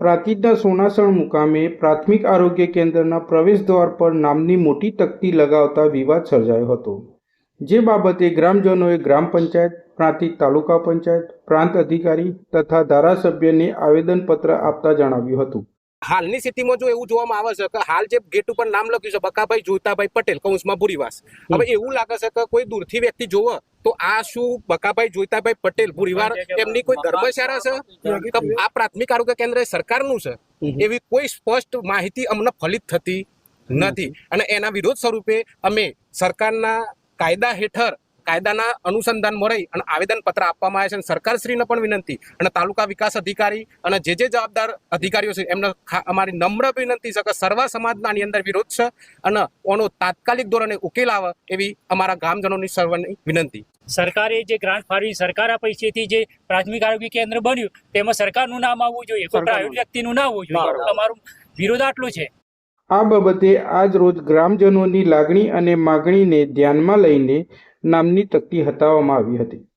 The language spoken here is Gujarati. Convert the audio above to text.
પ્રાંતિજના સોનાસણ મુકામે પ્રાથમિક આરોગ્ય કેન્દ્રના પ્રવેશદ્વાર પર નામની મોટી તકતી લગાવતા વિવાદ સર્જાયો હતો. જે બાબતે ગ્રામજનોએ ગ્રામ પંચાયત, પ્રાંતિજ તાલુકા પંચાયત, પ્રાંત અધિકારી તથા ધારાસભ્યને આવેદનપત્ર આપતા જણાવ્યું હતું. હાલની સ્થિતિમાં જો એવું જોવામાં આવે છે કે હાલ જે ગેટ ઉપર નામ લખ્યું છે બકાભાઈ જોતાભાઈ પટેલ કૌંસમાં ભૂરીવાસ. હવે એવું લાગે છે કે કોઈ દૂરથી વ્યક્તિ જોવે તો આ શું બકાભાઈ જોઈતાભાઈ પટેલ ભુરીવાર એમની કોઈ ધર્મશાળા છે? આ પ્રાથમિક આરોગ્ય કેન્દ્ર સરકારનું છે. એવી કોઈ સ્પષ્ટ માહિતી અમને ફલિત થતી નથી. અને એના વિરોધ સ્વરૂપે અમે સરકારના કાયદા હેઠળ કાયદાના અનુસંધાનમાં રહી અને આવેદન પત્ર આપવામાં આવ્યા છે અને સરકારશ્રીને પણ વિનંતી અને તાલુકા વિકાસ અધિકારી અને જે જે જવાબદાર અધિકારીઓ છે એમને અમારી નમ્ર વિનંતી છે કે સર્વ સમાજના આની અંદર વિરોધ છે અને ઓનો તાત્કાલિક ધોરણે ઉકેલ આવે એવી અમારા ગામજનોની સર્વની વિનંતી. સરકારે જે ગ્રાન્ટ ફાળવી સરકાર પૈસેથી જે પ્રાથમિક આરોગ્ય કેન્દ્ર બન્યું તેમાં સરકારનું નામ આવવું જોઈએ કોઈ પ્રાઇવેટ વ્યક્તિનું ના હોવું જોઈએ. અમારું વિરોધ આટલું છે. આ બાબતે આજ રોજ ગ્રામજનોની લાગણી અને માગણીને ધ્યાનમાં લઈને નામની તકતી હટાવવામાં આવી હતી.